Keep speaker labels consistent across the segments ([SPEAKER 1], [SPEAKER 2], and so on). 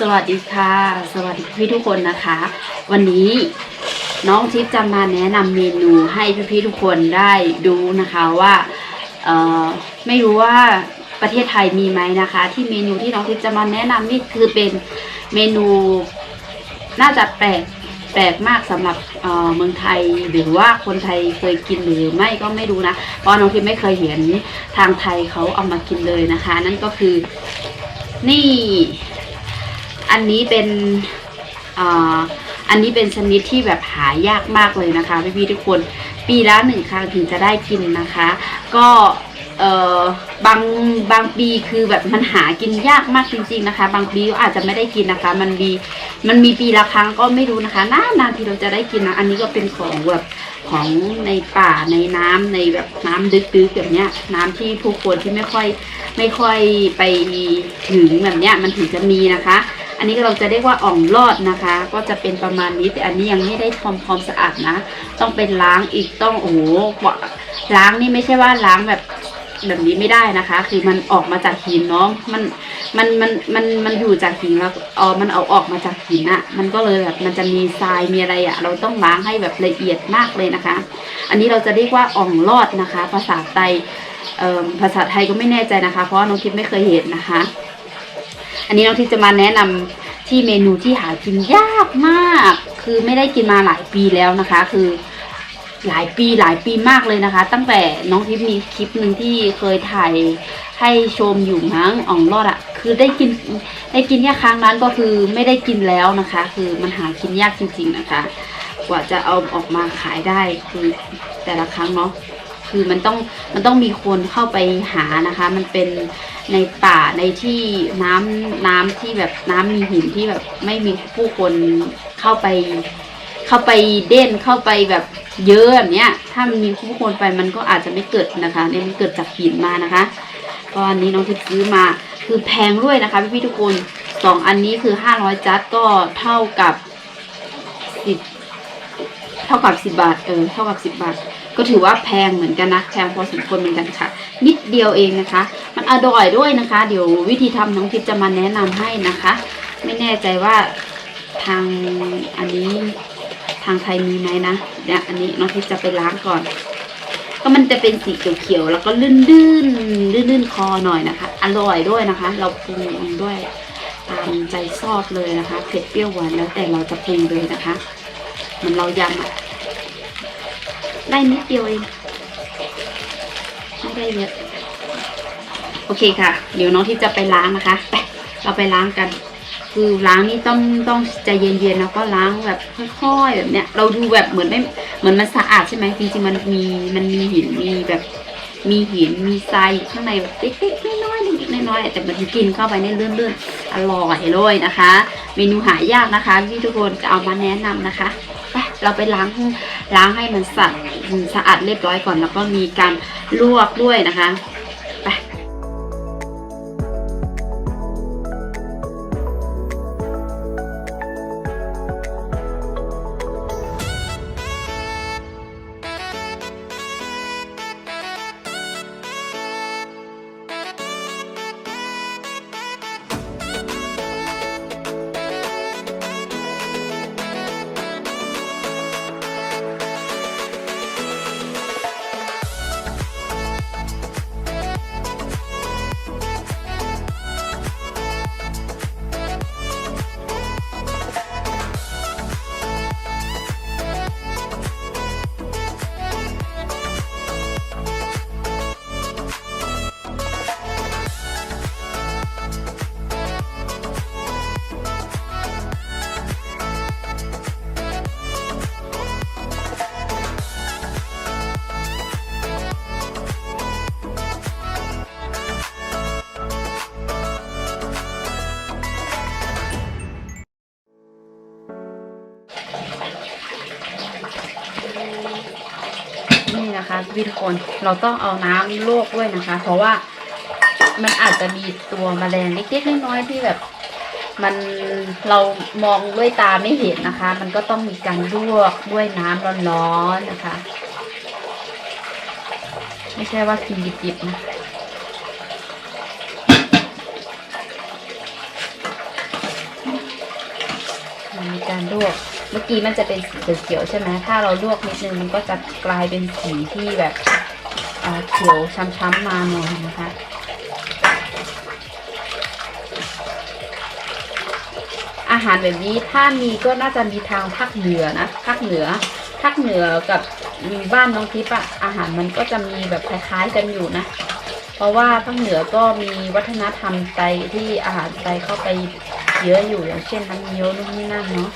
[SPEAKER 1] สวัสดีค่ะ สวัสดีพี่ทุกคนนะคะ วันนี้น้องทิพย์จะมาแนะนำเมนูให้พี่ๆทุกคนได้ดูนะคะว่าเอ่อไม่รู้ว่าประเทศไทยมีไหมนะคะ ที่เมนูที่น้องทิพย์จะมาแนะนำนี่คือเป็นเมนูน่าจะแปลกแปลกมากสำหรับเอ่อเมืองไทยหรือว่าคนไทยเคยกินหรือไม่ก็ไม่รู้นะเพราะน้องทิพย์ไม่เคยเห็นทางไทยเขาเอามากินเลยนะคะ นั่นก็คือ นี่ อันนี้เป็นอ่าอันนี้เป็นชนิดที่แบบหายากมากเลยนะคะพี่พี่ๆทุกคนปีละหนึ่งครั้งถึงจะได้กินนะคะ ก็เอ่อบางบางปีคือแบบมันหากินยากมากจริง ๆนะคะ บางปีก็อาจจะไม่ได้กินนะคะ มันมีมันมีปีละครั้งก็ไม่รู้นะคะนานนๆที่เราจะได้กินนะอันนี้ก็เป็นของแบบของในป่าในน้ำในแบบน้ำดึกๆแบบเนี้ย น้ำที่ผู้คนที่ไม่ค่อยไม่ค่อยไปถึงแบบเนี้ยมันถึงจะมีนะคะ อันนี้เราจะเรียกว่าอ่องลอดนะคะ ก็จะเป็นประมาณนี้แต่อันนี้ยังไม่ได้ทำความสะอาดนะ ต้องเป็นล้างอีกต้องโอ้โหล้างนี่ไม่ใช่ว่าล้างแบบแบบนี้ไม่ได้นะคะ คือมันออกมาจากหินเนาะมันมันมันมันมันอยู่จากหินแล้วเออมันเอาออกมาจากหินอะมันก็เลยแบบมันจะมีทรายมีอะไรอะเราต้องล้างให้แบบละเอียดมากเลยนะคะ อันนี้เราจะเรียกว่าอ่องลอดนะคะ ภาษาไทยภาษาไทยก็ไม่แน่ใจนะคะ เพราะว่าน้องทิพย์ไม่เคยเห็นนะคะ อันนี้น้องทิพย์จะมาแนะนำที่เมนูที่หากินยากมาก คือไม่ได้กินมาหลายปีแล้วนะคะ คือหลายปีหลายปีมากเลยนะคะ ตั้งแต่น้องทิพย์มีคลิปหนึ่งที่เคยถ่ายให้ชมอยู่มั้งอ่องรอดอะคือได้กินได้กินแค่ครั้งนั้นก็คือไม่ได้กินแล้วนะคะ คือมันหากินยากจริง ๆนะคะ กว่าจะเอาออกมาขายได้คือแต่ละครั้งเนาะ คือมันต้องมันต้องมีคนเข้าไปหานะคะ มันเป็นในป่าในที่น้ำน้ำที่แบบน้ำมีหินที่แบบไม่มีผู้คนเข้าไป เข้าไปเด่นเข้าไปแบบเยอะแบบเนี้ย ถ้ามันมีผู้คนไปมันก็อาจจะไม่เกิดนะคะเนี่ยมันเกิดจากหินมานะคะก็อันนี้น้องทิพย์ซื้อมาคือแพงด้วยนะคะพี่พี่ๆทุกคนสองอันนี้คือห้าร้อยจัดก็เท่ากับสิบเท่ากับสิบบาทเออเท่ากับสิบบาท ก็ถือว่าแพงเหมือนกันนะแพงพอสมควรเหมือนกันค่ะ นิดเดียวเองนะคะ มันอร่อยด้วยนะคะ เดี๋ยววิธีทำน้องทิพย์จะมาแนะนำให้นะคะ ไม่แน่ใจว่าทางอันนี้ทางไทยมีไหมนะเนี่ยอันนี้น้องทิพย์จะไปล้างก่อน ก็มันจะเป็นสีเขียวๆแล้วก็ลื่นๆลื่นๆคอหน่อยนะคะ อร่อยด้วยนะคะ เราปรุงเองด้วยตามใจชอบเลยนะคะเผ็ดเปรี้ยวหวานแล้วแต่เราจะปรุงเลยนะคะ มันเรายำอะ ได้นิดเดียวเองไม่ได้เยอะโอเคค่ะ เดี๋ยวน้องที่จะไปล้างนะคะไปเราไปล้างกัน คือล้างนี่ต้องต้องใจเย็นๆแล้วก็ล้างแบบค่อยๆแบบเนี้ย เราดูแบบเหมือนไม่เหมือนมันสะอาดใช่ไหมจริงๆมันมีมันมีหินมีแบบมีหินมีทรายอยู่ข้างในแบบเล็กๆน้อยๆเล็กๆน้อยๆแต่มันกินเข้าไปเนี่ยเลื่อนๆอร่อยเลยนะคะ เมนูหายากนะคะที่ทุกคนจะเอามาแนะนำนะคะไปเราไปล้างล้างให้มันสะอาด สะอาดเรียบร้อยก่อน แล้วก็มีการลวกด้วยนะคะ วิทุกคนเราต้องเอาน้ำลวกด้วยนะคะ เพราะว่ามันอาจจะมีตัวมแมลงเล็กๆน้อยๆที่แบบ มันเรามองด้วยตาไม่เห็นนะคะ มันก็ต้องมีการลวกด้วยน้ำร้อนๆนะคะ ไม่ใช่ว่ากินดิบๆนะมีการลวก เมื่อกี้มันจะเป็นสีเขียวใช่ไหมถ้าเราลวกนิดนึงมันก็จะกลายเป็นสีที่แบบเขียวช้ำๆมาหน่อยนะคะอาหารแบบนี้ถ้ามีก็น่าจะมีทางภาคเหนือนะภาคเหนือภาคเหนือกับบ้านน้องทิพย์อะอาหารมันก็จะมีแบบคล้ายๆกันอยู่นะ เพราะว่าภาคเหนือก็มีวัฒนธรรมไตที่อาหารไตเข้าไปเยอะอยู่อย่างเช่นน้ำเงี้ยวนู่นนี่นั่นเนาะ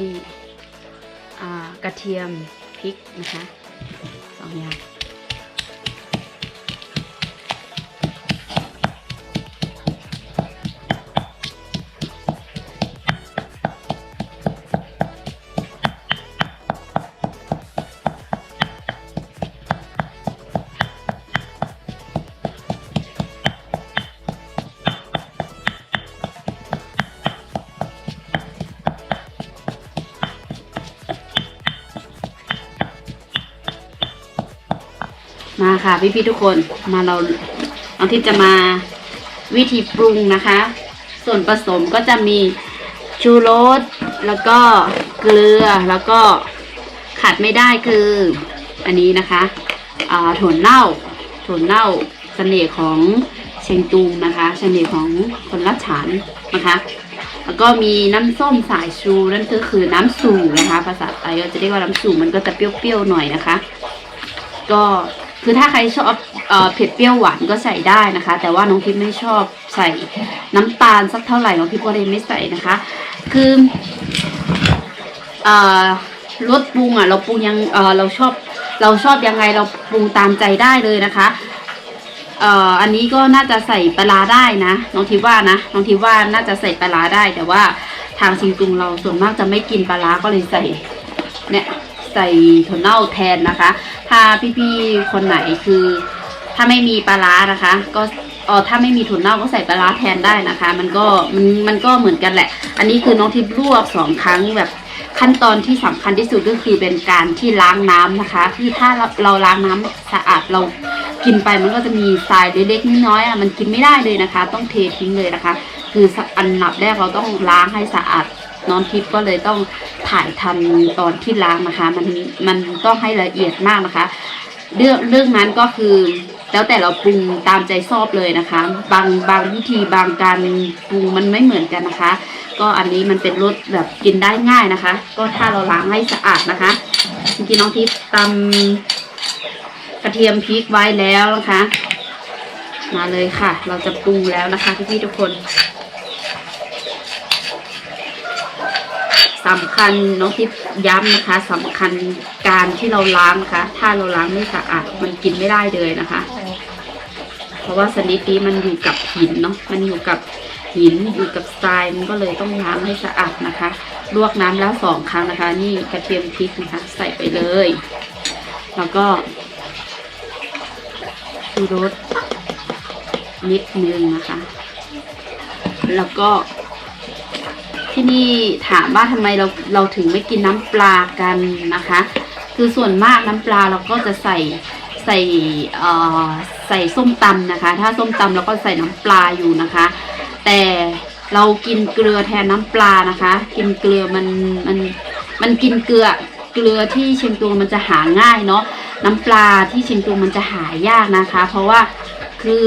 [SPEAKER 1] นี่กระเทียมพริกนะคะสองอย่าง มาค่ะพี่พี่ทุกคนมาเราน้องทิพย์จะมาวิธีปรุงนะคะ ส่วนผสมก็จะมีชูรสแล้วก็เกลือแล้วก็ขาดไม่ได้คืออันนี้นะคะอ่าถั่วเน่าถั่วเน่าเสน่ห์ของเชียงตุงนะคะเสน่ห์ของคนละฉานนะคะ แล้วก็มีน้ำส้มสายชูนั่นก็คือน้ำสูนะคะ ภาษาไทยก็จะเรียกว่าน้ำสูมันก็จะเปรี้ยวๆหน่อยนะคะ ก็ คือถ้าใครชอบเออเผ็ดเปรี้ยวหวานก็ใส่ได้นะคะ แต่ว่าน้องพิมไม่ชอบใส่น้ำตาลสักเท่าไหร่น้องพิมก็เลยไม่ใส่นะคะ คือเอ่อรสปรุงอะเราปรุงยังเออเราชอบเราชอบยังไงเราปรุงตามใจได้เลยนะคะเอ่ออันนี้ก็น่าจะใส่ปลาได้นะน้องทิพว่านะน้องทิพว่าน่าจะใส่ปลาได้ แต่ว่าทางซิงตุงเราส่วนมากจะไม่กินปลาก็เลยใส่เนี่ย ใส่ถั่วเน่าแทนนะคะ ถ้าพี่ๆคนไหนคือ ถ้าไม่มีปลาร้านะคะ ก็เออถ้าไม่มีถั่วเน่าก็ใส่ปลาร้าแทนได้นะคะ มันก็มันมันก็เหมือนกันแหละ อันนี้คือน้องทิพย์ลวกสองครั้งแบบขั้นตอนที่สำคัญที่สุดก็คือเป็นการที่ล้างน้ำนะคะ คือถ้าเราเราล้างน้ำสะอาดเรากินไปมันก็จะมีทรายเล็กๆน้อยๆอะมันกินไม่ได้เลยนะคะ ต้องเททิ้งเลยนะคะ คืออันดับแรกเราต้องล้างให้สะอาด น้องทิพย์ก็เลยต้องถ่ายทำตอนที่ล้างนะคะ มันมันต้องให้ละเอียดมากนะคะ เรื่องเรื่องนั้นก็คือแล้วแต่เราปรุงตามใจชอบเลยนะคะ บางบางวิธีบางการปรุงมันไม่เหมือนกันนะคะ ก็อันนี้มันเป็นรสแบบกินได้ง่ายนะคะ ก็ถ้าเราล้างให้สะอาดนะคะจริงๆน้องทิพย์ตำกระเทียมพริกไว้แล้วนะคะ มาเลยค่ะ เราจะปรุงแล้วนะคะพี่ๆทุกคน สำคัญน้องทิพย์ย้ำนะคะสำคัญการที่เราล้างนะคะ ถ้าเราล้างไม่สะอาดมันกินไม่ได้เลยนะคะ เพราะว่าสนิดนี้มันอยู่กับหินเนาะมันอยู่กับหินอยู่กับทรายมันก็เลยต้องล้างให้สะอาดนะคะ ลวกน้ำแล้วสองครั้งนะคะ นี่กระเทียมพริกนะคะ ใส่ไปเลย แล้วก็ชูรสนิดนึงนะคะ แล้วก็ ที่นี่ถามว่าทำไมเราเราถึงไม่กินน้ำปลากันนะคะ คือส่วนมากน้ำปลาเราก็จะใส่ใส่ใส่ส้มตำนะคะ ถ้าส้มตำเราก็ใส่น้ำปลาอยู่นะคะ แต่เรากินเกลือแทนน้ำปลานะคะ กินเกลือมันมันมันกินเกลือเกลือที่เชียงตุงมันจะหาง่ายเนาะน้ำปลาที่เชียงตุงมันจะหายากนะคะ เพราะว่าคือ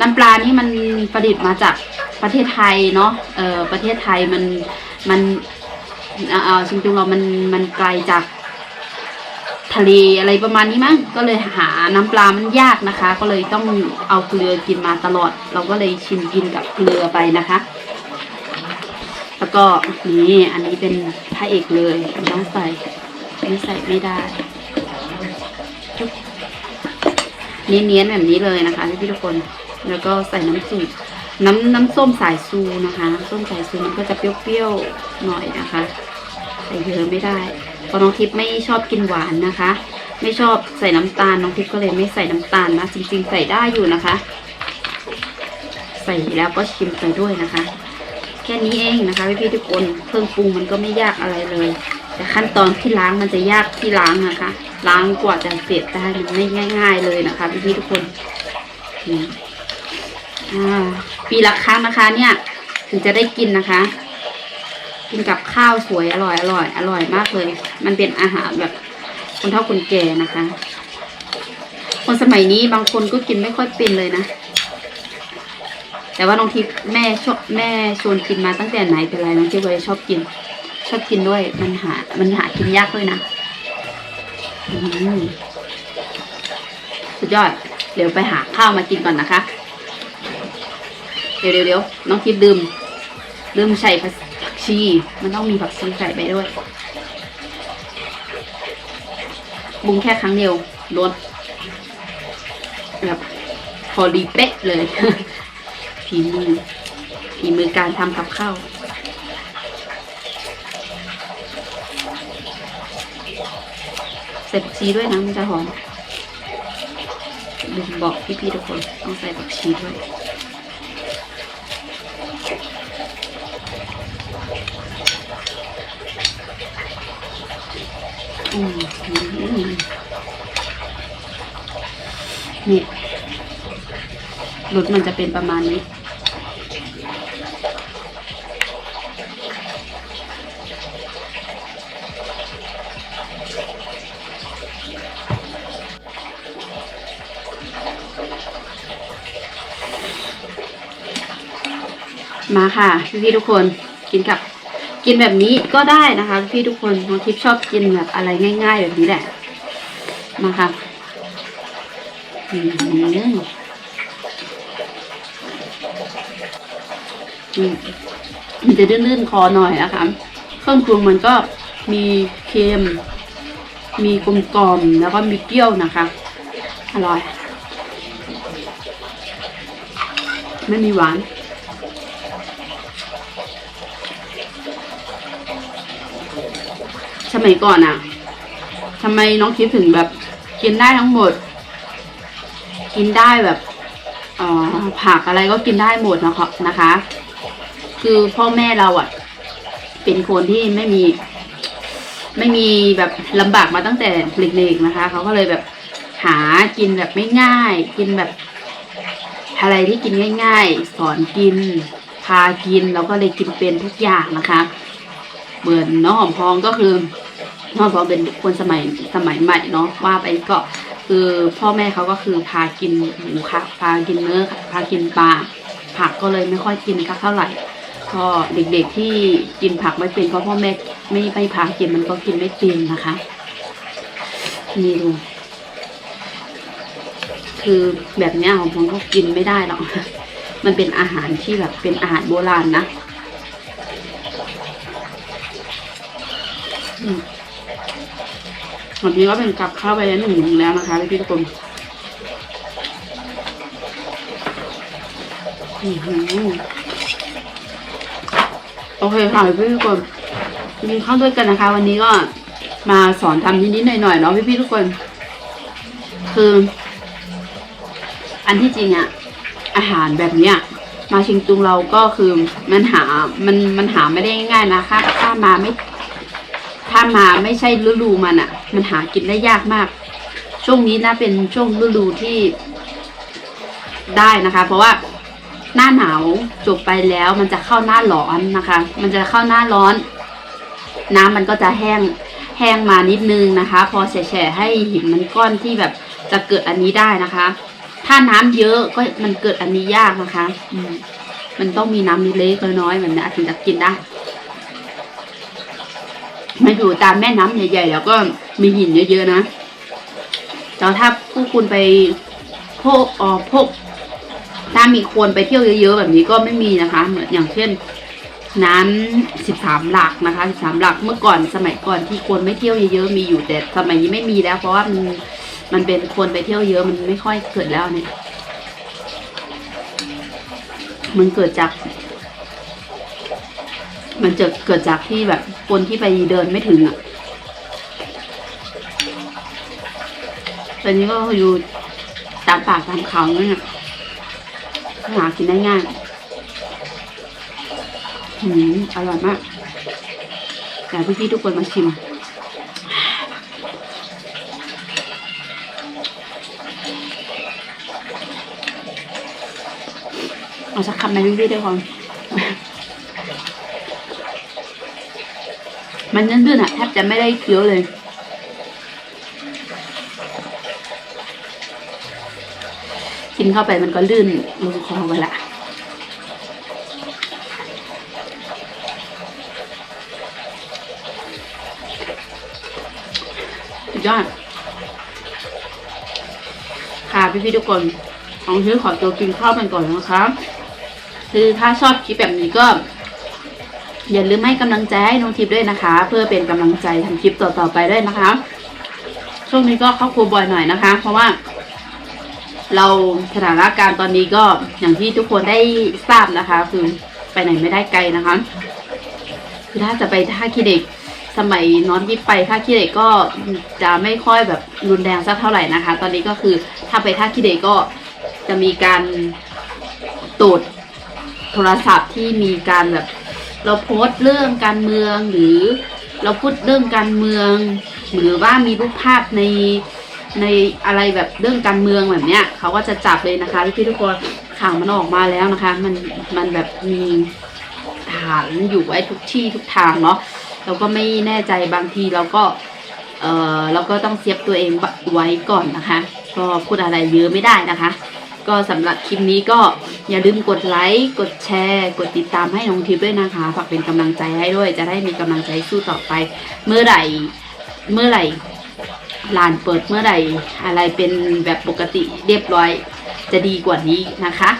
[SPEAKER 1] น้ำปลานี่มันประดิษฐ์มาจาก ประเทศไทยเนาะเออประเทศไทยมันมันเอ่อชียงตุงเรามันมันไกลจากทะเลอะไรประมาณนี้มั้งก็เลยหาน้ำปลามันยากนะคะ ก็เลยต้องเอาเกลือกินมาตลอด เราก็เลยชิมกินกับเกลือไปนะคะ แล้วก็นี่อันนี้เป็นพระเอกเลยต้องใส่ไม่ใส่ไม่ได้เนียนๆแบบนี้เลยนะคะพี่ทุกคนแล้วก็ใส่น้ำสูตร น้ำน้ำส้มสายซูนะคะน้ำส้มสายซูมันก็จะเปรี้ยวๆหน่อยนะคะใส่เยอะไม่ได้เพราะน้องทิพย์ไม่ชอบกินหวานนะคะ ไม่ชอบใส่น้ำตาลน้องทิพย์ก็เลยไม่ใส่น้ำตาลนะจริง ๆ ใส่ได้อยู่นะคะ ใส่แล้วก็ชิมไปด้วยนะคะ แค่นี้เองนะคะพี่ๆทุกคนเครื่องปรุงมันก็ไม่ยากอะไรเลย แต่ขั้นตอนที่ล้างมันจะยากที่ล้างนะคะ ล้างกว่าจะเสร็จได้มันไม่ง่าย ๆ เลยนะคะพี่ๆทุกคนอืมอ่ ปีละครั้งนะคะเนี่ย ถึงจะได้กินนะคะ กินกับข้าวสวยอร่อยอร่อยอร่อยมากเลย มันเป็นอาหารแบบคนเฒ่าคนแก่นะคะ คนสมัยนี้บางคนก็กินไม่ค่อยเป็นเลยนะแต่ว่าน้องทิพย์แม่ชอบแม่ชวนกินมาตั้งแต่ไหนแต่ไรน้องทิพย์เลยชอบกิน ชอบกินด้วยมันหา มันหากินยากด้วยนะสุดยอดเดี๋ยวไปหาข้าวมากินก่อนนะคะ เดี๋ยวเดี๋ยวเดี๋ยวน้องทิพย์ดื่มดื่มใส่ผักชี มันต้องมีผักชีใส่ไปด้วยบุงแค่ครั้งเดียวรสแบบพอดีเป๊ะเลยฝีมือฝีมือการทำกับข้าวใส่ผักชีด้วยนะมันจะหอมลืมบอกพี่ๆทุกคนต้องใส่ผักชีด้วย อืมอืม นี่รสมันจะเป็นประมาณนี้ มาค่ะพี่ๆทุกคนกินกับ กินแบบนี้ก็ได้นะคะ พี่ทุกคนน้องทิพย์ชอบกินแบบอะไรง่าย ๆ แบบนี้แหละมาค่ะมันจะลื่นๆคอหน่อยนะคะเครื่องปรุงมันก็มีเค็มมีกลมกล่อมแล้วก็มีเปรี้ยวนะคะ อร่อย ไม่มีหวาน มัยก่อนอะทำไมน้องทิพย์ถึงแบบกินได้ทั้งหมด กินได้แบบออผักอะไรก็กินได้หมดนะคะนะคะ คือพ่อแม่เราอะเป็นคนที่ไม่มี ไม่มีแบบลำบากมาตั้งแต่เด็กๆนะคะเขาก็เลยแบบหากินแบบไม่ง่าย กินแบบอะไรที่กินง่าย ๆ สอนกิน พากินเราก็เลยกินเป็นทุกอย่างนะคะ เหมือนน้องหอมพองก็คือ น้องหอมพองเป็นคนสมัยสมัยใหม่เนาะว่าไปก็คือพ่อแม่เขาก็คือพากินหมูค่ะพากินเนื้อพากินปลาผักก็เลยไม่ค่อยกินสักเท่าไหร่ก็เด็กๆที่กินผักไม่เป็นเพราะพ่อแม่ไม่ไม่พากินมันก็กินไม่เป็นนะคะนี่ดูคือแบบเนี้ยหอมพองก็กินไม่ได้หรอกมันเป็นอาหารที่แบบเป็นอาหารโบราณนะ อืม วันนี้ก็เป็นกับข้าวไปแล้วหนึ่งถุงแล้วนะคะพี่ทุกคนโอเคค่ะพี่ทุกคนกินข้าวด้วยกันนะคะ วันนี้ก็มาสอนทำนิดๆหน่อยๆเนาะพี่ๆทุกคน คือ อันที่จริงอะอาหารแบบเนี้ยมาชิงตุงเราก็คือมันหา มันมันหาไม่ได้ง่ายๆนะคะ ถ้ามาไม่ ถ้ามาไม่ใช่ฤดูมันอะมันหากินได้ยากมาก ช่วงนี้นะเป็นช่วงฤดูที่ได้นะคะ เพราะว่าหน้าหนาวจบไปแล้วมันจะเข้าหน้าร้อนนะคะ มันจะเข้าหน้าร้อน น้ำมันก็จะแห้งแห้งมานิดนึงนะคะ พอแฉะให้หินมันก้อนที่แบบจะเกิดอันนี้ได้นะคะ ถ้าน้ำเยอะก็มันเกิดอันนี้ยากนะคะ อืมมันต้องมีน้ำเล็กๆน้อยๆแบบนี้ถึงจะกินได้ มาอยู่ตามแม่น้ำใหญ่ ๆ แล้วก็มีหินเยอะๆนะแล้วถ้าผู้คุณไปพวกอ่อพวกถ้ามีคนไปเที่ยวเยอะๆแบบนี้ก็ไม่มีนะคะ เหมือนอย่างเช่น น้ำสิบสามหลักนะคะสิบสามหลักเมื่อก่อนสมัยก่อนที่คนไม่เที่ยวเยอะๆมีอยู่แต่สมัยนี้ไม่มีแล้ว เพราะว่ามันมันเป็นคนไปเที่ยวเยอะมันไม่ค่อยเกิดแล้วเนี่ยมันเกิดจาก มันจะเกิดจากที่แบบคนที่ไปเดินไม่ถึงอะตอนนี้ก็อยู่ตามปากตามเขาเนี่ยหากินได้ง่ายหืมอร่อยมากอยากให้พี่ๆทุกคนมาชิม เอาสักคำในพี่ๆด้วยความ มันลื่นๆอะแทบจะไม่ได้เคี้ยวเลยกินเข้าไปมันก็ลื่นลงคอไปละสุดยอดค่ะพี่ๆทุกคนของชื่อขอตัวกินข้าวกันก่อนนะคะคือถ้าชอบคลิปแบบนี้ก็ อย่าลืมให้กำลังใจให้น้องทิพย์ด้วยนะคะ เพื่อเป็นกำลังใจทำคลิปต่อๆไปด้วยนะคะ ช่วงนี้ก็เข้าครัวบ่อยหน่อยนะคะ เพราะว่า เราสถานการณ์ตอนนี้ก็อย่างที่ทุกคนได้ทราบนะคะ คือไปไหนไม่ได้ไกลนะคะ คือถ้าจะไปท่าขี้เหล็กสมัยน้อนที่ไปท่าขี้เหล็กก็จะไม่ค่อยแบบรุนแรงสักเท่าไหร่นะคะ ตอนนี้ก็คือถ้าไปท่าขี้เหล็กก็จะมีการตรวจโทรศัพท์ที่มีการแบบ เราโพสต์เรื่องการเมืองหรือเราพูดเรื่องการเมือง หรือว่ามีรูปภาพในในอะไรแบบเรื่องการเมืองแบบเนี้ยเขาก็จะจับเลยนะคะพี่ทุกคนข่าวมันออกมาแล้วนะคะ มันมันแบบมีฐานอยู่ไว้ทุกที่ทุกทางเนาะเราก็ไม่แน่ใจบางทีเราก็เออเราก็ต้องเซฟตัวเองไว้ก่อนนะคะ ก็พูดอะไรเยอะไม่ได้นะคะ ก็สำหรับคลิปนี้ก็อย่าลืมกดไลค์กดแชร์ กดติดตามให้น้องทิพย์ด้วยนะคะฝากเป็นกำลังใจให้ด้วย จะได้มีกำลังใจสู้ต่อไป เมื่อไหร่เมื่อไหร่ลานเปิดเมื่อไหร่อะไรเป็นแบบปกติเรียบร้อย จะดีกว่านี้นะคะ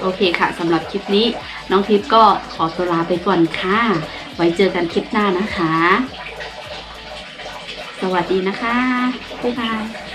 [SPEAKER 1] โอเคค่ะสำหรับคลิปนี้ น้องทิพย์ก็ขอตัวลาไปก่อนค่ะ ไว้เจอกันคลิปหน้านะคะ สวัสดีนะคะบ๊ายบาย